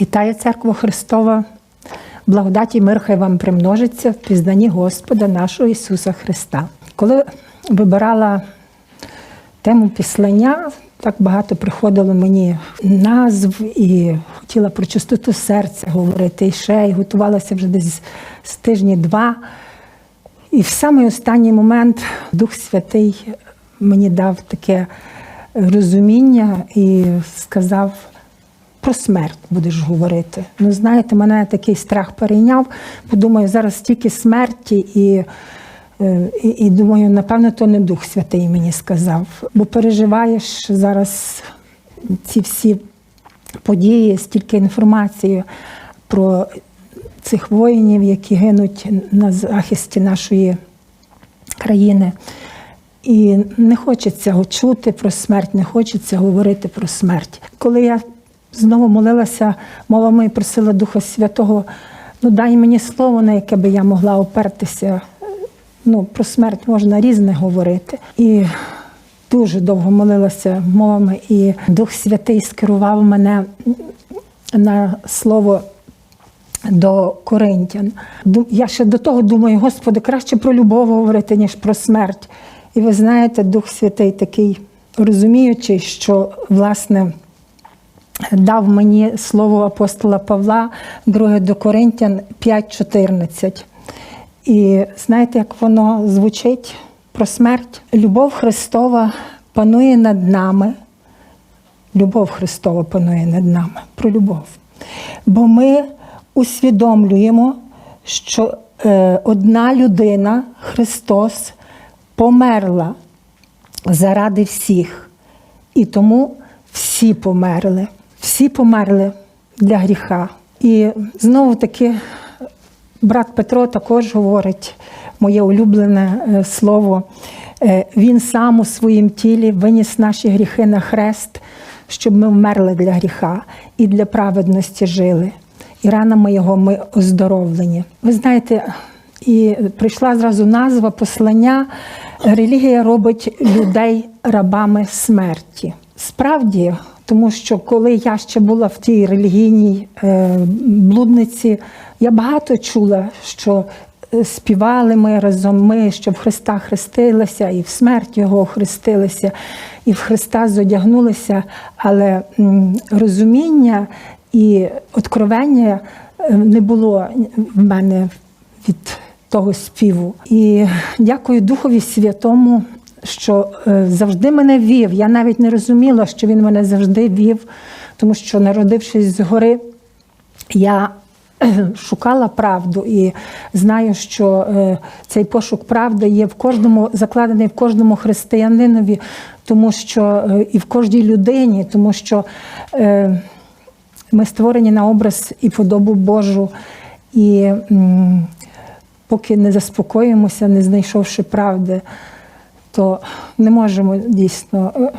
Вітаю церкву Христова. Благодаті мир хай вам примножиться в пізнанні Господа нашого Ісуса Христа. Коли вибирала тему післання, так багато приходило мені назв і хотіла про чистоту серця говорити і ще, і готувалася вже десь з тижні два. І в самий останній момент Дух Святий мені дав таке розуміння і сказав: про смерть будеш говорити. Ну, знаєте, мене такий страх перейняв, подумаю, зараз стільки смерті, і, е, і, і думаю, напевно, то не Дух Святий мені сказав. Бо переживаєш зараз ці всі події, стільки інформації про цих воїнів, які гинуть на захисті нашої країни. І не хочеться чути про смерть, не хочеться говорити про смерть. Коли я знову молилася мовами і просила Духа Святого, ну дай мені слово, на яке би я могла опертися. Ну, про смерть можна різне говорити. І дуже довго молилася мовами, і Дух Святий скерував мене на слово до Коринтян. Я ще до того думаю, Господи, краще про любов говорити, ніж про смерть. І ви знаєте, Дух Святий такий розуміючий, що власне дав мені слово апостола Павла, 2 до Коринтян 5.14. І знаєте, як воно звучить про смерть? Любов Христова панує над нами. Любов Христова панує над нами. Про любов. Бо ми усвідомлюємо, що е, одна людина, Христос, померла заради всіх. І тому всі померли. Всі померли для гріха. І знову таки брат Петро також говорить моє улюблене е, слово. Е, Він сам у своїм тілі виніс наші гріхи на хрест, щоб ми вмерли для гріха і для праведності жили. І ранами його ми оздоровлені. Ви знаєте, і прийшла зразу назва послання. Релігія робить людей рабами смерті. Справді, тому що коли я ще була в тій релігійній е, блудниці, я багато чула, що е, співали ми разом, ми, що в Христа хрестилися, і в смерть Його хрестилися, і в Христа зодягнулися, але розуміння і откровення е, не було в мене від того співу. І дякую Духові Святому, що е, завжди мене вів. Я навіть не розуміла, що він мене завжди вів, тому що, народившись згори, я е, шукала правду і знаю, що е, цей пошук правди є в кожному закладений в кожному християнинові, тому що і в кожній людині, тому що ми створені на образ і подобу Божу. І поки не заспокоїмося, не знайшовши правди, то не можемо дійсно е,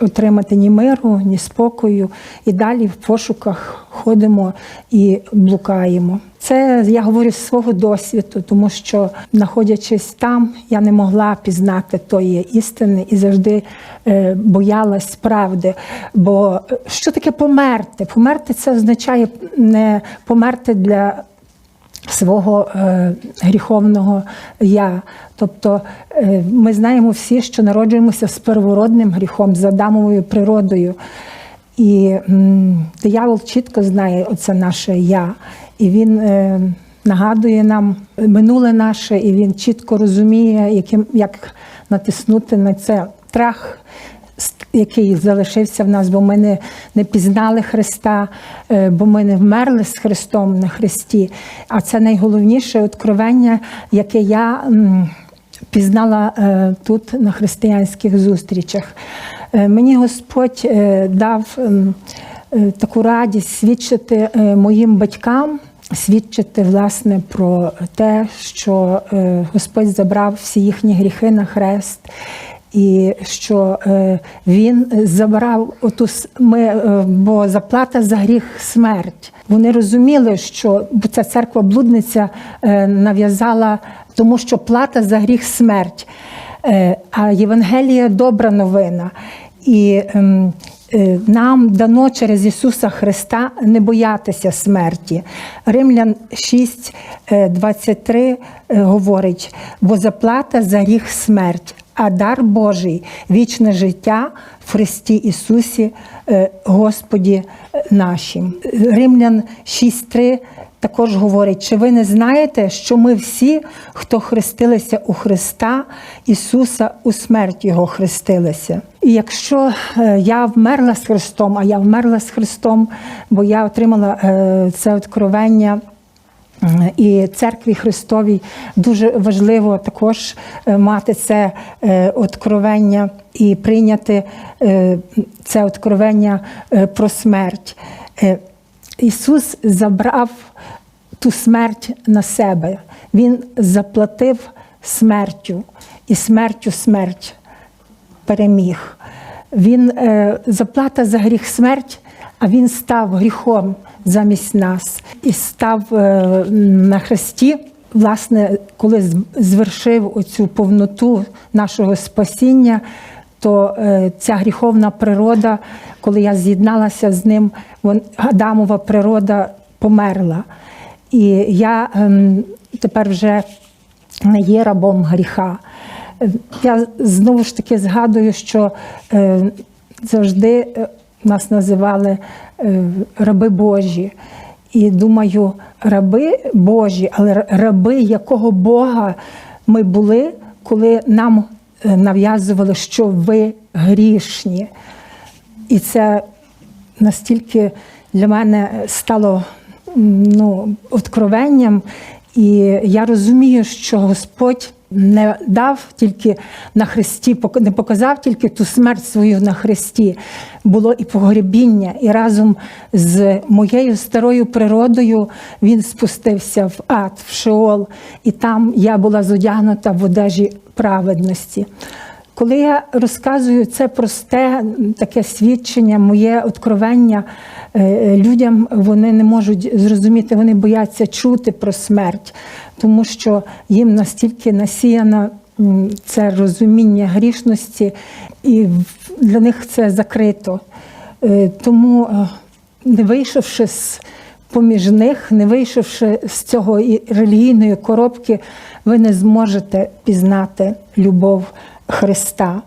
отримати ні миру, ні спокою. І далі в пошуках ходимо і блукаємо. Це я говорю з свого досвіду, тому що, знаходячись там, я не могла пізнати тої істини і завжди е, боялась правди. Бо що таке померти? Померти це означає не померти для свого е, гріховного я. Тобто е, ми знаємо всі, що народжуємося з первородним гріхом, з Адамовою природою. І диявол чітко знає оце наше я. І він е, нагадує нам минуле наше, і він чітко розуміє, яким, як натиснути на це трах який залишився в нас, бо ми не, не пізнали Христа, е, бо ми не вмерли з Христом на Христі. А це найголовніше откровення, яке я пізнала е, тут на християнських зустрічах. Е, Мені Господь е, дав е, таку радість свідчити моїм батькам. Свідчити власне про те, що Господь забрав всі їхні гріхи на хрест, і що е, він забрав оту ми, е, бо заплата за гріх смерть. Вони розуміли, що ця церква блудниця е, нав'язала, тому що плата за гріх смерть. А Євангелія добра новина. І ем, Нам дано через Ісуса Христа не боятися смерті. Римлян 6, е, 23 е, говорить: бо заплата за гріх смерть, а дар Божий вічне життя в Христі Ісусі, е, Господі е, нашим. Римлян 6.3 також говорить, чи ви не знаєте, що ми всі, хто хрестилися у Христа Ісуса, у смерть Його хрестилися. І якщо е, я вмерла з Христом, а я вмерла з Христом, бо я отримала це откровення. І церкві Христовій дуже важливо також е, мати це е, откровення і прийняти е, це откровення про смерть. Ісус забрав ту смерть на себе. Він заплатив смертю і смертю смерть переміг. Він заплата за гріх смерть, а він став гріхом замість нас і став е, на хресті. Власне, коли звершив оцю повноту нашого спасіння, то е, ця гріховна природа, коли я з'єдналася з ним, Адамова природа померла. І я ем, тепер вже не є рабом гріха. Е, Я знову ж таки згадую, що завжди нас називали е, раби Божі. І думаю, раби Божі, але раби якого Бога ми були, коли нам е, нав'язували, що ви грішні. І це настільки для мене стало ну, откровенням. І я розумію, що Господь не дав тільки на хресті, не показав тільки ту смерть свою на хресті. Було і погребіння, і разом з моєю старою природою він спустився в ад, в Шеол, і там я була зодягнута в одежі праведності. Коли я розказую це просте таке свідчення, моє откровення е, людям, вони не можуть зрозуміти, вони бояться чути про смерть, тому що їм настільки насіяно це розуміння грішності, і для них це закрито. Е, Тому, е, не вийшовши з поміж них, не вийшовши з цього релігійної коробки, ви не зможете пізнати любов Христа.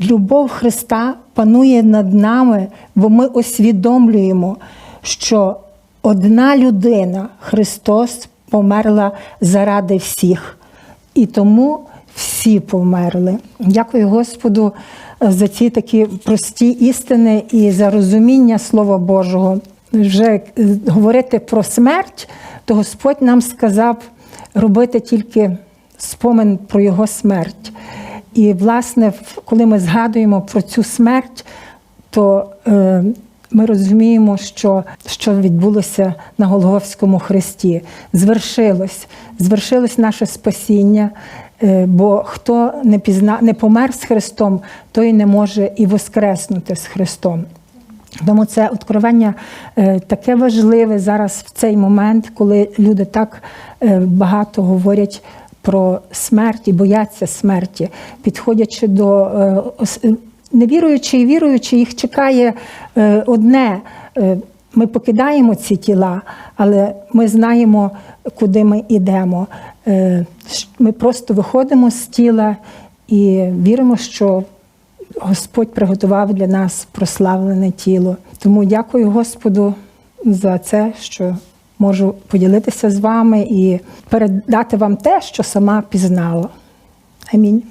Любов Христа панує над нами, бо ми усвідомлюємо, що одна людина, Христос, померла заради всіх. І тому всі померли. Дякую Господу е, за ці такі прості істини і за розуміння Слова Божого. Вже е, говорити про смерть, то Господь нам сказав робити тільки спомин про Його смерть. І, власне, коли ми згадуємо про цю смерть, то е, ми розуміємо, що, що відбулося на Голговському хресті. Звершилось, звершилось наше спасіння. е, Бо хто не пізна, не помер з Христом, той не може і воскреснути з Христом. Тому це откровення е, таке важливе зараз в цей момент, коли люди так е, багато говорять про смерть і бояться смерті, підходячи до е, ос- е, невіруючи і віруючи, їх чекає е, одне. е, Ми покидаємо ці тіла, але ми знаємо, куди ми йдемо. Ми просто виходимо з тіла і віримо, що Господь приготував для нас прославлене тіло. Тому дякую Господу за це, що можу поділитися з вами і передати вам те, що сама пізнала. Амінь.